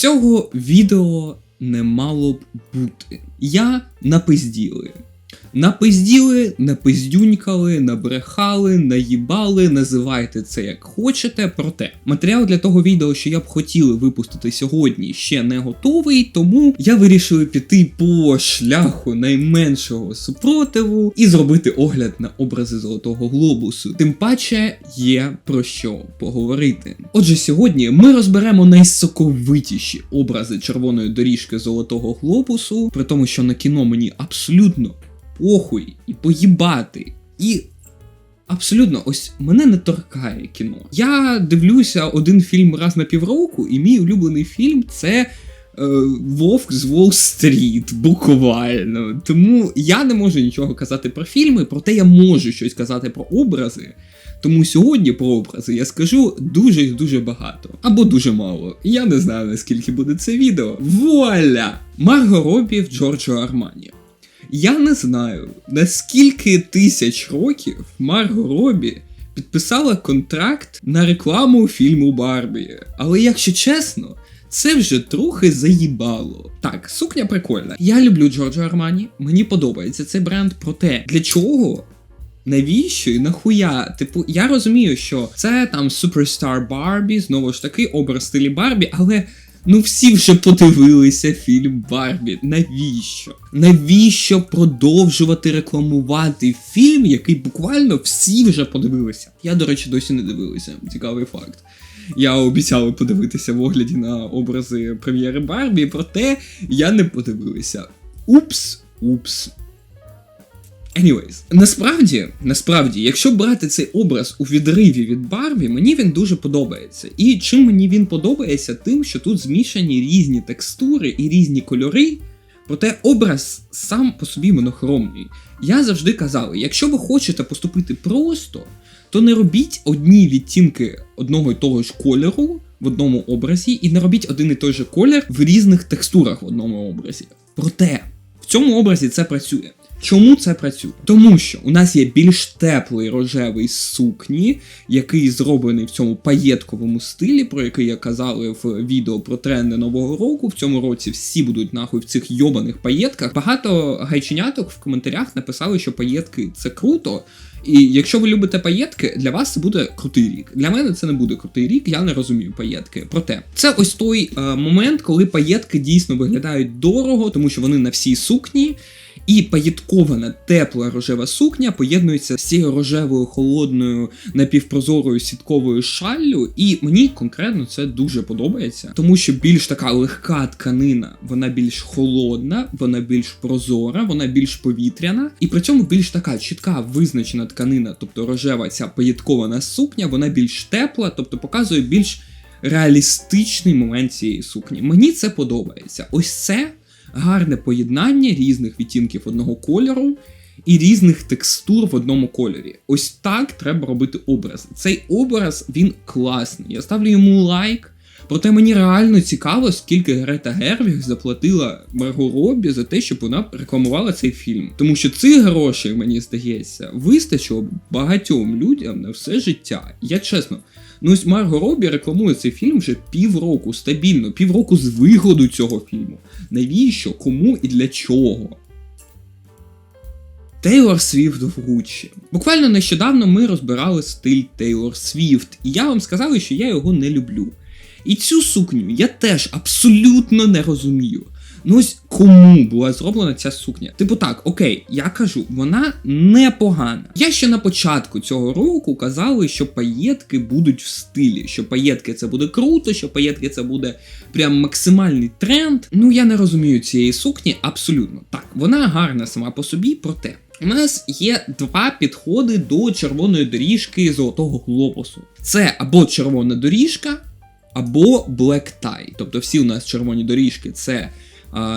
Цього відео не мало б бути. Я напизділи. Напизділи, напиздюнькали, набрехали, наїбали, називайте це як хочете. Проте матеріал для того відео, що я б хотіли випустити сьогодні, ще не готовий, тому я вирішив піти по шляху найменшого супротиву і зробити огляд на образи золотого глобусу. Тим паче є про що поговорити. Отже, сьогодні ми розберемо найсоковитіші образи червоної доріжки золотого глобусу, при тому, що на кіно мені абсолютно похуй і поїбати. І абсолютно ось мене не торкає кіно. Я дивлюся один фільм раз на півроку, і мій улюблений фільм це. е, Вовк з Уолл-стріт, буквально. Тому я не можу нічого казати про фільми, проте я можу щось казати про образи. Тому сьогодні про образи я скажу дуже і дуже багато. Або дуже мало. Я не знаю наскільки буде це відео. Вуаля! Марго Робі в Джорджо Армані. Я не знаю, наскільки тисяч років Марго Робі підписала контракт на рекламу фільму Барбі. Але якщо чесно, це вже трохи заїбало. Так, сукня прикольна. Я люблю Джорджо Армані, мені подобається цей бренд, проте для чого? Навіщо і нахуя? Типу, я розумію, що це там Superstar Барбі, знову ж таки, образ стилі Барбі, але ну всі вже подивилися фільм Барбі. Навіщо? Навіщо продовжувати рекламувати фільм, який буквально всі вже подивилися? Я, до речі, досі не дивилася. Цікавий факт. Я обіцяв подивитися в огляді на образи прем'єри Барбі, проте я не подивилася. Упс, упс. Anyways, насправді, насправді, якщо брати цей образ у відриві від Барбі, мені він дуже подобається. І чим мені він подобається, тим, що тут змішані різні текстури і різні кольори. Проте образ сам по собі монохромний. Я завжди казав, якщо ви хочете поступити просто, то не робіть одні відтінки одного і того ж кольору в одному образі, і не робіть один і той же колір в різних текстурах в одному образі. Проте в цьому образі це працює. Чому це працює? Тому що у нас є більш теплий рожевий сукні, який зроблений в цьому паєтковому стилі, про який я казали в відео про тренди нового року. В цьому році всі будуть нахуй в цих йобаних паєтках. Багато гайченяток в коментарях написали, що паєтки це круто. І якщо ви любите паєтки, для вас це буде крутий рік. Для мене це не буде крутий рік, я не розумію паєтки. Проте це ось той е, момент, коли паєтки дійсно виглядають дорого, тому що вони на всій сукні. І паєткована тепла рожева сукня поєднується з цією рожевою холодною напівпрозорою сітковою шаллю, і мені конкретно це дуже подобається, тому що більш така легка тканина, вона більш холодна, вона більш прозора, вона більш повітряна, і при цьому більш така чітка визначена тканина, тобто рожева ця паєткована сукня, вона більш тепла, тобто показує більш реалістичний момент цієї сукні. Мені це подобається. Ось це гарне поєднання різних відтінків одного кольору і різних текстур в одному кольорі. Ось так треба робити образ. Цей образ він класний. Я ставлю йому лайк. Проте мені реально цікаво, скільки Грета Гервіг заплатила Марго Робі за те, щоб вона рекламувала цей фільм. Тому що цих грошей, мені здається, вистачило багатьом людям на все життя. Я чесно, ну ось Марго Робі рекламує цей фільм вже півроку стабільно, півроку з виходу цього фільму. Навіщо, кому і для чого? Тейлор Свіфт в Гуччі. Буквально нещодавно ми розбирали стиль Тейлор Свіфт, і я вам сказав, що я його не люблю. І цю сукню я теж абсолютно не розумію. Ну ось кому була зроблена ця сукня? Типу так, окей, я кажу, вона непогана. Я ще на початку цього року казали, що паєтки будуть в стилі, що паєтки це буде круто, що паєтки це буде прям максимальний тренд. Ну я не розумію цієї сукні абсолютно. Так, вона гарна сама по собі, проте. У нас є два підходи до червоної доріжки золотого глобусу. Це або червона доріжка, або black tie. Тобто всі у нас червоні доріжки це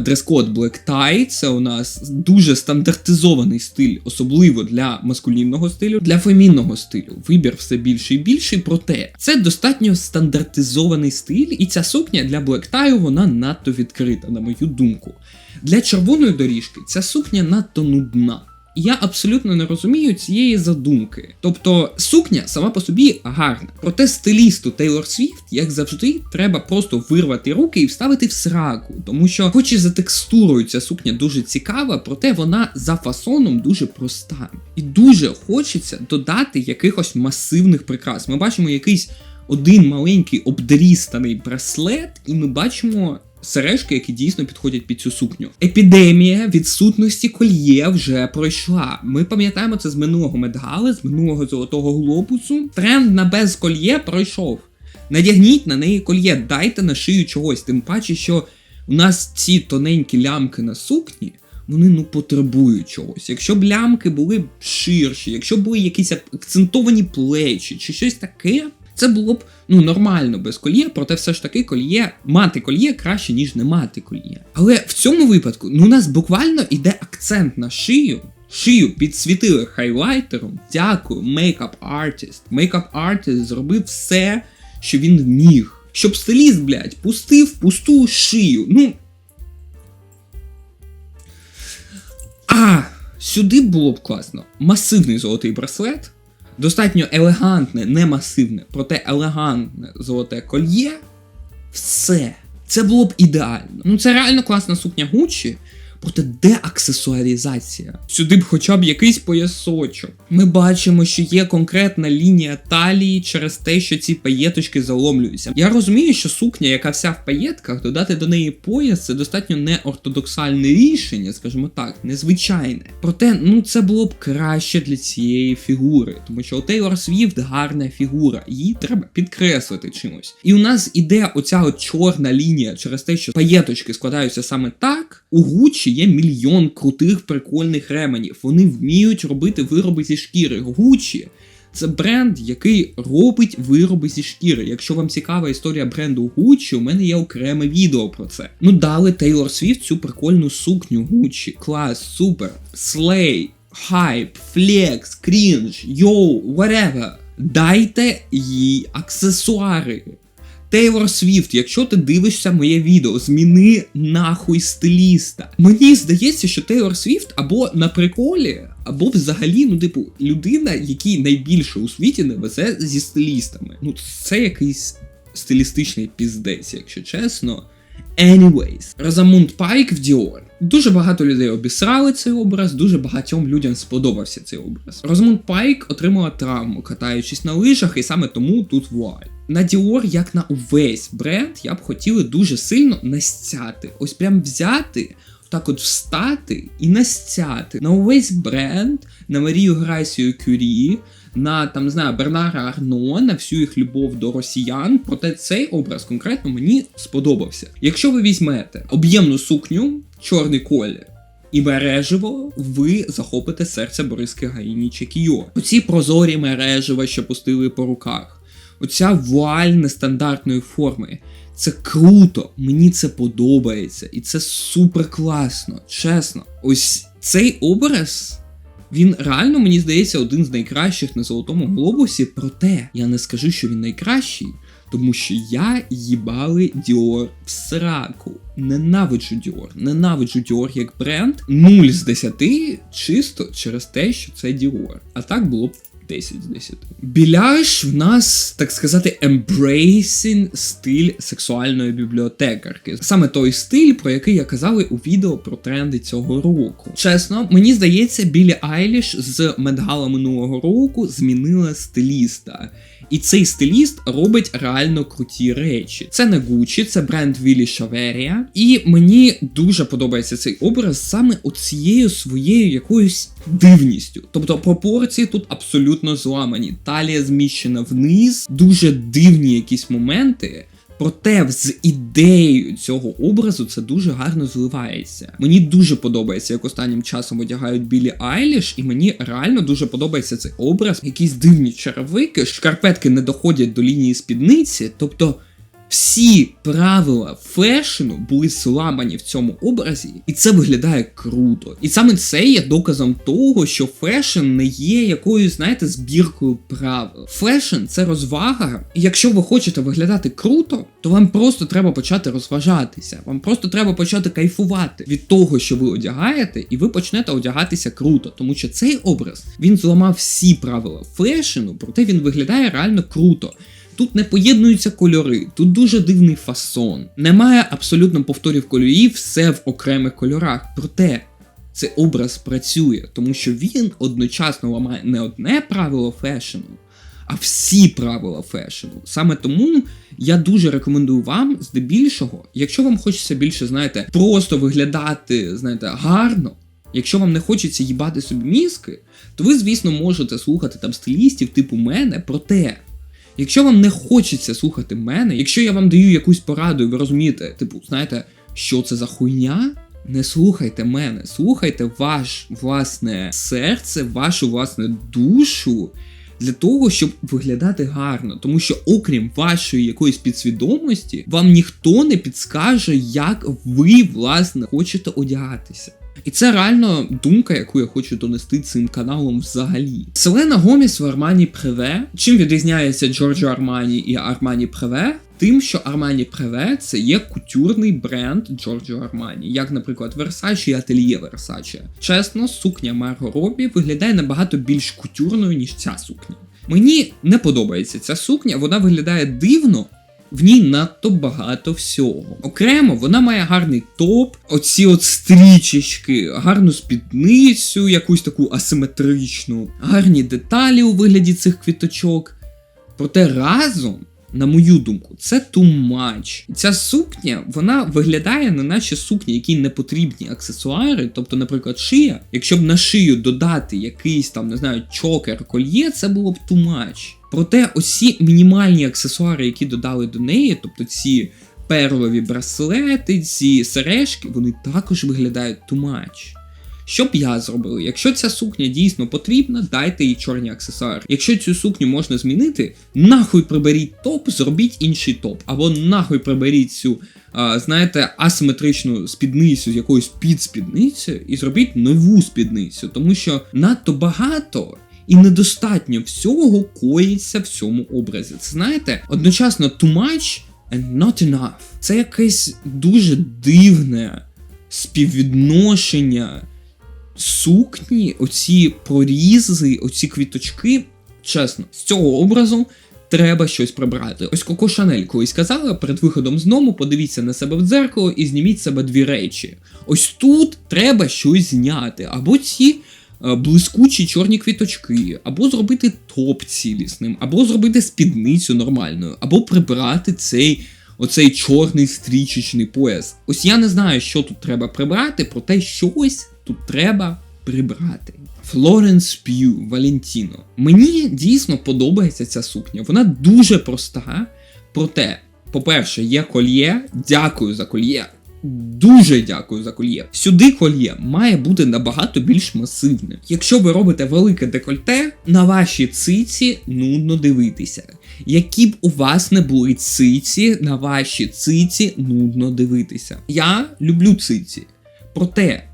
дрес-код black tie, це у нас дуже стандартизований стиль, особливо для маскулінного стилю, для фемінного стилю. Вибір все більший і більший, проте це достатньо стандартизований стиль, і ця сукня для black tie, вона надто відкрита, на мою думку. Для червоної доріжки ця сукня надто нудна. Я абсолютно не розумію цієї задумки. Тобто сукня сама по собі гарна. Проте стилісту Тейлор Свіфт, як завжди, треба просто вирвати руки і вставити в сраку. Тому що, хоч і за текстурою ця сукня дуже цікава, проте вона за фасоном дуже проста. І дуже хочеться додати якихось масивних прикрас. Ми бачимо якийсь один маленький обдрістаний браслет, і ми бачимо. Сережки, які дійсно підходять під цю сукню. Епідемія відсутності кольє вже пройшла. Ми пам'ятаємо це з минулого медгали, з минулого золотого глобусу. Тренд на без кольє пройшов. Надягніть на неї кольє, дайте на шию чогось. Тим паче, що у нас ці тоненькі лямки на сукні. Вони ну потребують чогось. Якщо б лямки були ширші, якщо були якісь акцентовані плечі чи щось таке, це було б ну нормально без кольє, проте все ж таки кольє, мати кольє краще, ніж не мати кольє. Але в цьому випадку ну у нас буквально йде акцент на шию. Шию підсвітили хайлайтером. Дякую, мейкап артист. Мейкап артист зробив все, що він вміг. Щоб стиліст, блядь, пустив пусту шию. Ну. А, сюди було б класно. Масивний золотий браслет. Достатньо елегантне, не масивне, проте елегантне золоте кольє. Все. Це було б ідеально. Ну це реально класна сукня Гуччі. Проте де аксесуарізація? Сюди б хоча б якийсь поясочок. Ми бачимо, що є конкретна лінія талії через те, що ці паєточки заломлюються. Я розумію, що сукня, яка вся в паєтках, додати до неї пояс це достатньо неортодоксальне рішення, скажімо так, незвичайне. Проте, ну це було б краще для цієї фігури, тому що у Тейлор Свіфт гарна фігура, її треба підкреслити чимось. І у нас іде оця от чорна лінія через те, що паєточки складаються саме так. У Гуччі є мільйон крутих прикольних ременів. Вони вміють робити вироби зі шкіри. Гуччі це бренд, який робить вироби зі шкіри. Якщо вам цікава історія бренду Gucci, у мене є окреме відео про це. Ну дали Тейлор Свіфт цю прикольну сукню Gucci. Клас, супер, слей, хайп, флекс, крінж, йоу, whatever. Дайте їй аксесуари. Тейлор Свіфт, якщо ти дивишся моє відео, зміни нахуй стиліста. Мені здається, що Тейлор Свіфт або на приколі, або взагалі, ну, типу, людина, який найбільше у світі не везе зі стилістами. Ну, це якийсь стилістичний піздець, якщо чесно. Anyways, Розамунд Пайк в Діор. Дуже багато людей обісрали цей образ, дуже багатьом людям сподобався цей образ. Розамунд Пайк отримала травму, катаючись на лижах, і саме тому тут вуаль. На Діор, як на увесь бренд, я б хотіли дуже сильно настяти. Ось прям взяти, так от встати і настяти на увесь бренд, на Марію Грасію Кюрі, на там не знаю, Бернара Арно, на всю їх любов до росіян. Проте цей образ конкретно мені сподобався. Якщо ви візьмете об'ємну сукню, чорний колір. І мереживо ви захопите серце Бориски Гаїні Чекіо. Оці прозорі мережива, що пустили по руках. Оця вуаль нестандартної форми. Це круто, мені це подобається, і це супер класно, чесно. Ось цей образ. Він реально, мені здається, один з найкращих на золотому глобусі, проте я не скажу, що він найкращий, тому що я їбали Dior в сраку. Ненавиджу Dior, ненавиджу Dior як бренд 0 з 10 чисто через те, що це Dior. А так було б 10 з 10. Біляш в нас, так сказати, embracing стиль сексуальної бібліотекарки. Саме той стиль, про який я казали у відео про тренди цього року. Чесно, мені здається, Білі Айліш з медгала минулого року змінила стиліста. І цей стиліст робить реально круті речі. Це не Гучі, це бренд Вілі Шаверія. І мені дуже подобається цей образ саме оцією своєю якоюсь дивністю. Тобто пропорції тут абсолютно зламані. Талія зміщена вниз, дуже дивні якісь моменти. Проте з ідеєю цього образу це дуже гарно зливається. Мені дуже подобається, як останнім часом одягають білі Айліш, і мені реально дуже подобається цей образ. Якісь дивні черевики, шкарпетки не доходять до лінії спідниці. Тобто Всі правила фешену були зламані в цьому образі, і це виглядає круто. І саме це є доказом того, що фешн не є якоюсь, знаєте, збіркою правил. Фешн це розвага, і якщо ви хочете виглядати круто, то вам просто треба почати розважатися. Вам просто треба почати кайфувати від того, що ви одягаєте, і ви почнете одягатися круто, тому що цей образ він зламав всі правила фешену, проте він виглядає реально круто. Тут не поєднуються кольори, тут дуже дивний фасон. Немає абсолютно повторів кольорів, все в окремих кольорах. Проте цей образ працює, тому що він одночасно ламає не одне правило фешену, а всі правила фешену. Саме тому я дуже рекомендую вам, здебільшого, якщо вам хочеться більше, знаєте, просто виглядати, знаєте, гарно. Якщо вам не хочеться їбати собі мізки, то ви, звісно, можете слухати там стилістів типу мене, проте. Якщо вам не хочеться слухати мене, якщо я вам даю якусь пораду, і ви розумієте, типу, знаєте, що це за хуйня, не слухайте мене, слухайте ваш власне серце, вашу власне душу для того, щоб виглядати гарно. Тому що, окрім вашої якоїсь підсвідомості, вам ніхто не підскаже, як ви, власне, хочете одягатися. І це реально думка, яку я хочу донести цим каналом взагалі. Селена Гоміс в Армані Преве. Чим відрізняється Джорджо Армані і Армані Преве? Тим, що Армані Преве це є кутюрний бренд Джорджо Армані, як, наприклад, Versace і Atelier Versace. Чесно, сукня Марго Робі виглядає набагато більш кутюрною, ніж ця сукня. Мені не подобається ця сукня, вона виглядає дивно, в ній надто багато всього. Окремо, вона має гарний топ, оці от стрічечки, гарну спідницю, якусь таку асиметричну, гарні деталі у вигляді цих квіточок. Проте разом. На мою думку, це much. Ця сукня вона виглядає не наче сукня, якій не потрібні аксесуари. Тобто, наприклад, шия. Якщо б на шию додати якийсь там, не знаю, чокер, кольє, це було б much. Проте усі мінімальні аксесуари, які додали до неї, тобто ці перлові браслети, ці сережки, вони також виглядають too much. Що б я зробив? Якщо ця сукня дійсно потрібна, дайте їй чорні аксесуари. Якщо цю сукню можна змінити, нахуй приберіть топ, зробіть інший топ. Або нахуй приберіть цю, а, знаєте, асиметричну спідницю з якоюсь підспідницею і зробіть нову спідницю, тому що надто багато. І недостатньо всього коїться в цьому образі. Це знаєте, одночасно too much and not enough. Це якесь дуже дивне співвідношення сукні, оці прорізи, оці квіточки. Чесно, з цього образу треба щось прибрати. Ось Коко Шанель колись казала перед виходом з дому, подивіться на себе в дзеркало і зніміть себе дві речі. Ось тут треба щось зняти. Або ці блискучі чорні квіточки, або зробити топ цілісним, або зробити спідницю нормальною, або прибрати цей. Оцей чорний стрічечний пояс. Ось я не знаю, що тут треба прибрати, проте щось тут треба прибрати. Флоренс П'ю Валентіно. Мені дійсно подобається ця сукня. Вона дуже проста. Проте, по-перше, є кольє. Дякую за кольє. Дуже дякую за кольє. Сюди кольє має бути набагато більш масивне. Якщо ви робите велике декольте, на ваші циці нудно дивитися. Які б у вас не були циці, на ваші циці нудно дивитися. Я люблю циці. Проте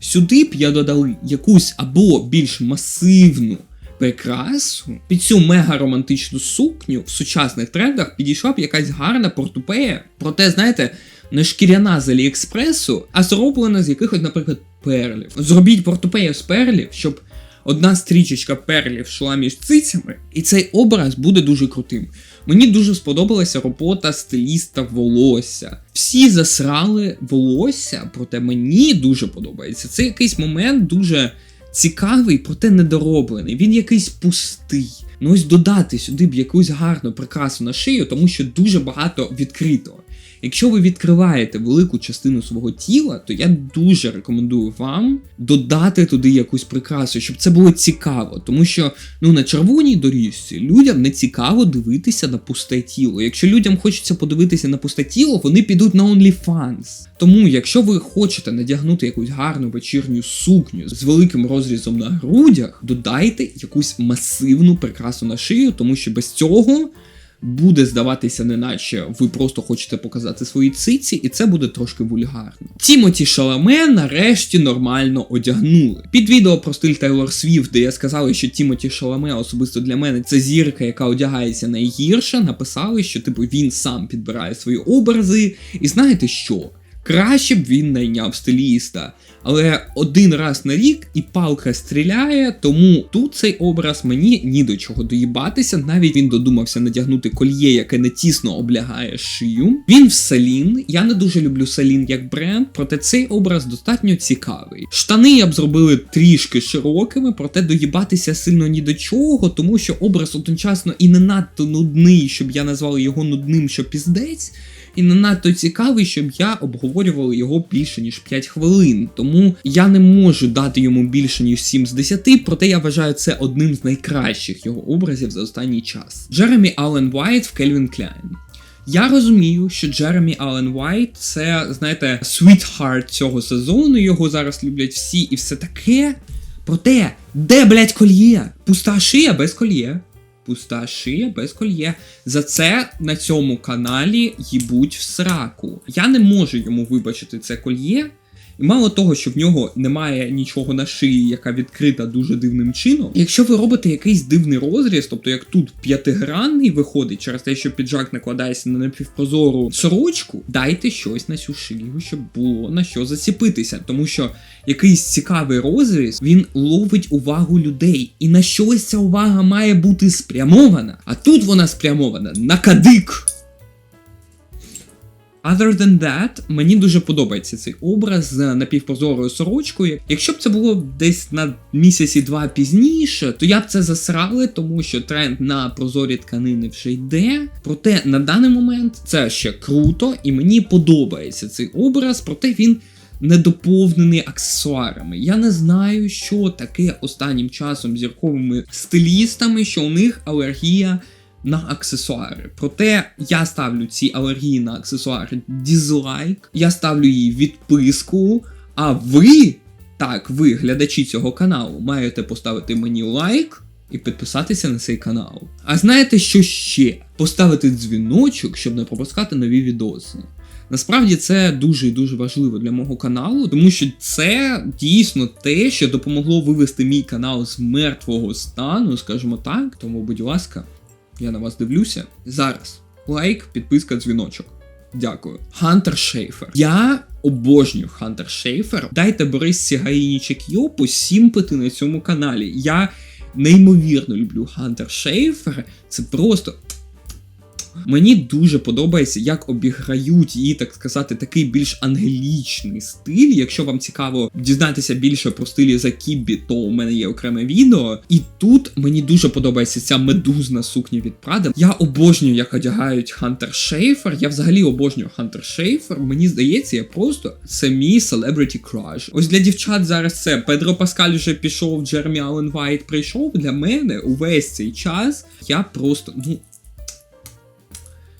Сюди б я додали якусь або більш масивну прикрасу, під цю мега романтичну сукню в сучасних трендах підійшла б якась гарна портупея. Проте, знаєте, не шкіряна з Аліекспресу, а зроблена з якихось, наприклад, перлів. Зробіть портупею з перлів, щоб одна стрічечка перлів йшла між цицями, і цей образ буде дуже крутим. Мені дуже сподобалася робота стиліста волосся. Всі засрали волосся, проте мені дуже подобається. Це якийсь момент дуже цікавий, проте недороблений. Він якийсь пустий. Ну ось додати сюди б якусь гарну прикрасу на шию, тому що дуже багато відкрито. Якщо ви відкриваєте велику частину свого тіла, то я дуже рекомендую вам додати туди якусь прикрасу, щоб це було цікаво. Тому що ну на червоній доріжці людям не цікаво дивитися на пусте тіло. Якщо людям хочеться подивитися на пусте тіло, вони підуть на OnlyFans. Тому, якщо ви хочете надягнути якусь гарну вечірню сукню з великим розрізом на грудях, додайте якусь масивну прикрасу на шию, тому що без цього буде здаватися, неначе ви просто хочете показати свої циці, і це буде трошки вульгарно. Тімоті Шаламе нарешті нормально одягнули. Під відео про стиль Тейлор Свіфт, де я сказала, що Тімоті Шаламе особисто для мене це зірка, яка одягається найгірше, написали, що типу він сам підбирає свої образи. І знаєте що? Краще б він найняв стиліста. Але один раз на рік і палка стріляє, тому тут цей образ мені ні до чого доїбатися. Навіть він додумався надягнути кольє, яке не тісно облягає шию. Він в Салін. Я не дуже люблю Салін як бренд, проте цей образ достатньо цікавий. Штани я б зробили трішки широкими, проте доїбатися сильно ні до чого, тому що образ одночасно і не надто нудний, щоб я назвав його нудним, що піздець і не надто цікавий, щоб я обговорював його більше ніж 5 хвилин. Тому я не можу дати йому більше ніж 7 з 10, проте я вважаю це одним з найкращих його образів за останній час. Джеремі Аллен Вайт в Кельвін Кляйн. Я розумію, що Джеремі Аллен Вайт це, знаєте, світхарт цього сезону. Його зараз люблять всі і все таке. Проте, де, блять, кольє? Пуста шия без кольє пуста шия без кольє. За це на цьому каналі їбуть в сраку. Я не можу йому вибачити це кольє. І мало того, що в нього немає нічого на шиї, яка відкрита дуже дивним чином. Якщо ви робите якийсь дивний розріз, тобто як тут п'ятигранний виходить через те, що піджак накладається на напівпрозору сорочку, дайте щось на цю шию, щоб було на що заціпитися. Тому що якийсь цікавий розріз він ловить увагу людей. І на щось ця увага має бути спрямована. А тут вона спрямована на кадик. Other than that, мені дуже подобається цей образ з напівпрозорою сорочкою. Якщо б це було десь на місяці два пізніше, то я б це засрали, тому що тренд на прозорі тканини вже йде. Проте на даний момент це ще круто, і мені подобається цей образ, проте він. Недоповнений аксесуарами. Я не знаю, що таке останнім часом зірковими стилістами, що у них алергія на аксесуари. Проте я ставлю ці алергії на аксесуари дізлайк, я ставлю їй відписку. А ви, так, ви, глядачі цього каналу, маєте поставити мені лайк. І підписатися на цей канал. А знаєте, що ще? Поставити дзвіночок, щоб не пропускати нові відоси. Насправді це дуже і дуже важливо для мого каналу, тому що це дійсно те, що допомогло вивести мій канал з мертвого стану, скажімо так. Тому, будь ласка, я на вас дивлюся. Зараз лайк, підписка, дзвіночок. Дякую. Хантер Шейфер. Я обожнюю Хантер Шейфер. Дайте Борис Сігаїні Чекйопу посімпити на цьому каналі. Я неймовірно люблю Хантер Шейфер. Це просто Мені дуже подобається, як обіграють її, так сказати, такий більш ангелічний стиль. Якщо вам цікаво дізнатися більше про стилі за Кіббі, то у мене є окреме відео. І тут мені дуже подобається ця медузна сукня від Прада. Я обожнюю, як одягають Хантер Шейфер. Я взагалі обожнюю Хантер Шейфер. Мені здається, я просто це мій celebrity crush. Ось для дівчат зараз це Педро Паскаль вже пішов, Джермі Аллен Вайт прийшов. Для мене увесь цей час я просто ну.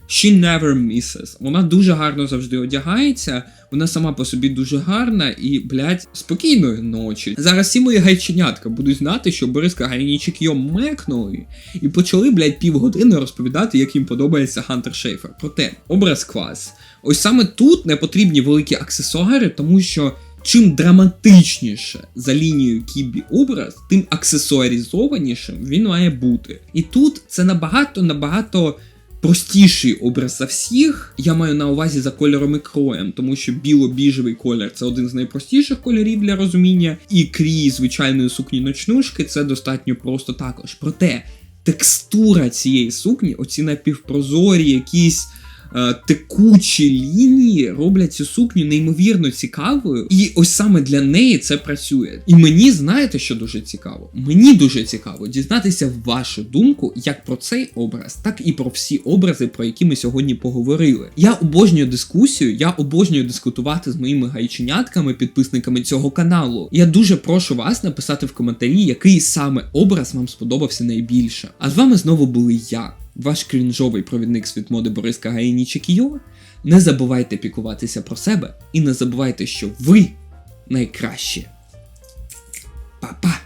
She never misses. Вона дуже гарно завжди одягається, вона сама по собі дуже гарна і, блядь, спокійної ночі. Зараз всі мої гайченятка будуть знати, що Бориска Гайнічик його мекнули і почали, блядь, півгодини розповідати, як їм подобається Хантер Шейфер. Проте, образ клас. Ось саме тут не потрібні великі аксесуари, тому що. Чим драматичніше за лінією Кібі образ, тим аксесуаризованішим він має бути. І тут це набагато набагато простіший образ за всіх. Я маю на увазі за кольором і кроєм, тому що біло-біжевий колір це один з найпростіших кольорів для розуміння, і крій звичайної сукні ночнушки це достатньо просто також. Проте текстура цієї сукні, оці напівпрозорі, якісь. Е, текучі лінії роблять цю сукню неймовірно цікавою, і ось саме для неї це працює. І мені знаєте, що дуже цікаво? Мені дуже цікаво дізнатися вашу думку як про цей образ, так і про всі образи, про які ми сьогодні поговорили. Я обожнюю дискусію, я обожнюю дискутувати з моїми гайченятками, підписниками цього каналу. Я дуже прошу вас написати в коментарі, який саме образ вам сподобався найбільше. А з вами знову були я ваш крінжовий провідник світ моди Бориска Гаїнічі Кійова. Не забувайте пікуватися про себе і не забувайте, що ви найкращі. Па-па!